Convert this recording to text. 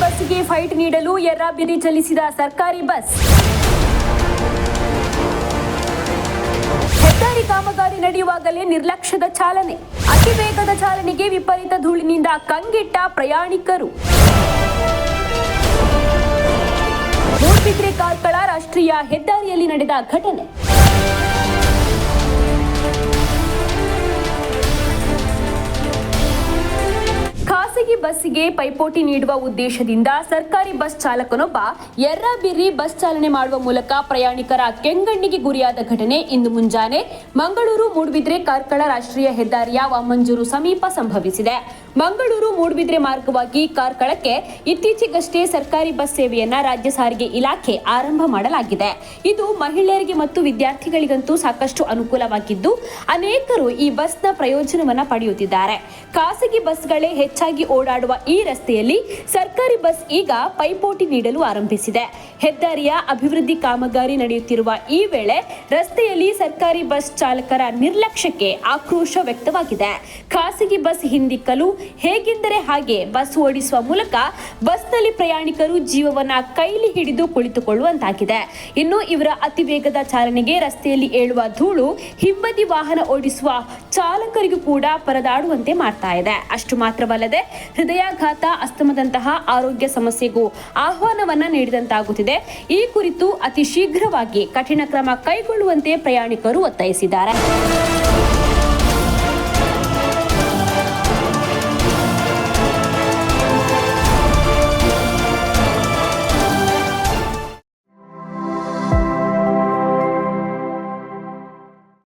ಬಸ್ಗೆ ಫೈಟ್ ನೀಡಲು ಎರ್ರಾಬಿರಿ ಚಲಿಸಿದ ಸರ್ಕಾರಿ ಬಸ್. ಹೆದ್ದಾರಿ ಕಾಮಗಾರಿ ನಡೆಯುವಾಗಲೇ ನಿರ್ಲಕ್ಷ್ಯದ ಚಾಲನೆ. ಅತಿ ವೇಗದ ಚಾಲನೆಗೆ ವಿಪರೀತ ಧೂಳಿನಿಂದ ಕಂಗೆಟ್ಟ ಪ್ರಯಾಣಿಕರು. ಮೂರ್ಬಿದ್ರೆ ಕಾರ್ಕಳ ರಾಷ್ಟ್ರೀಯ ಹೆದ್ದಾರಿಯಲ್ಲಿ ನಡೆದ ಘಟನೆ. ಬಸ್ಸಿಗೆ ಪೈಪೋಟಿ ನೀಡುವ ಉದ್ದೇಶದಿಂದ ಸರ್ಕಾರಿ ಬಸ್ ಚಾಲಕನೊಬ್ಬ ಎರ್ರಬಿರ್ರಿ ಬಸ್ ಚಾಲನೆ ಮಾಡುವ ಮೂಲಕ ಪ್ರಯಾಣಿಕರ ಕೆಂಗಣ್ಣಿಗೆ ಗುರಿಯಾದ ಘಟನೆ ಇಂದು ಮುಂಜಾನೆ. ಮಂಗಳೂರು ಮೂಡುಬಿದ್ರೆ ಕಾರ್ಕಳ ರಾಷ್ಟ್ರೀಯ ಹೆದ್ದಾರಿಯ ವಾಮಂಜೂರು ಸಮೀಪ ಸಂಭವಿಸಿದೆ. ಮಂಗಳೂರು ಮೂಡುಬಿದ್ರೆ ಮಾರ್ಗವಾಗಿ ಕಾರ್ಕಳಕ್ಕೆ ಇತ್ತೀಚೆಗಷ್ಟೇ ಸರ್ಕಾರಿ ಬಸ್ ಸೇವೆಯನ್ನ ರಾಜ್ಯ ಸಾರಿಗೆ ಇಲಾಖೆ ಆರಂಭ ಮಾಡಲಾಗಿದೆ. ಇದು ಮಹಿಳೆಯರಿಗೆ ಮತ್ತು ವಿದ್ಯಾರ್ಥಿಗಳಿಗಂತೂ ಸಾಕಷ್ಟು ಅನುಕೂಲವಾಗಿದ್ದು, ಅನೇಕರು ಈ ಬಸ್ನ ಪ್ರಯೋಜನವನ್ನ ಪಡೆಯುತ್ತಿದ್ದಾರೆ. ಖಾಸಗಿ ಬಸ್ಗಳೇ ಹೆಚ್ಚಾಗಿ ಓಡಾಡುವ ಈ ರಸ್ತೆಯಲ್ಲಿ ಸರ್ಕಾರಿ ಬಸ್ ಈಗ ಪೈಪೋಟಿ ನೀಡಲು ಆರಂಭಿಸಿದೆ. ಹೆದ್ದಾರಿಯ ಅಭಿವೃದ್ಧಿ ಕಾಮಗಾರಿ ನಡೆಯುತ್ತಿರುವ ಈ ವೇಳೆ ರಸ್ತೆಯಲ್ಲಿ ಸರ್ಕಾರಿ ಬಸ್ ಚಾಲಕರ ನಿರ್ಲಕ್ಷ್ಯಕ್ಕೆ ಆಕ್ರೋಶ ವ್ಯಕ್ತವಾಗಿದೆ. ಖಾಸಗಿ ಬಸ್ ಹಿಂದಿಕ್ಕಲು ಹೇಗೆಂದರೆ ಹಾಗೆ ಬಸ್ ಓಡಿಸುವ ಮೂಲಕ ಬಸ್ನಲ್ಲಿ ಪ್ರಯಾಣಿಕರು ಜೀವವನ್ನ ಕೈಲಿ ಹಿಡಿದು ಕುಳಿತುಕೊಳ್ಳುವಂತಾಗಿದೆ. ಇನ್ನು ಇವರ ಅತಿ ವೇಗದ ಚಾಲನೆಗೆ ರಸ್ತೆಯಲ್ಲಿ ಏಳುವ ಧೂಳು, ಹಿಂಬದಿ ವಾಹನ ಓಡಿಸುವ ಚಾಲಕರಿಗೂ ಕೂಡ ಪರದಾಡುವಂತೆ ಮಾಡ್ತಾ ಇದೆ. ಅಷ್ಟು ಮಾತ್ರವಲ್ಲದೆ ಹೃದಯಾಘಾತ, ಅಸ್ತಮದಂತಹ ಆರೋಗ್ಯ ಸಮಸ್ಯೆಗೂ ಆಹ್ವಾನವನ್ನ ನೀಡಿದಂತಾಗುತ್ತಿದೆ. ಈ ಕುರಿತು ಅತಿ ಶೀಘ್ರವಾಗಿ ಕಠಿಣ ಕ್ರಮ ಕೈಗೊಳ್ಳುವಂತೆ ಪ್ರಯಾಣಿಕರು ಒತ್ತಾಯಿಸಿದ್ದಾರೆ.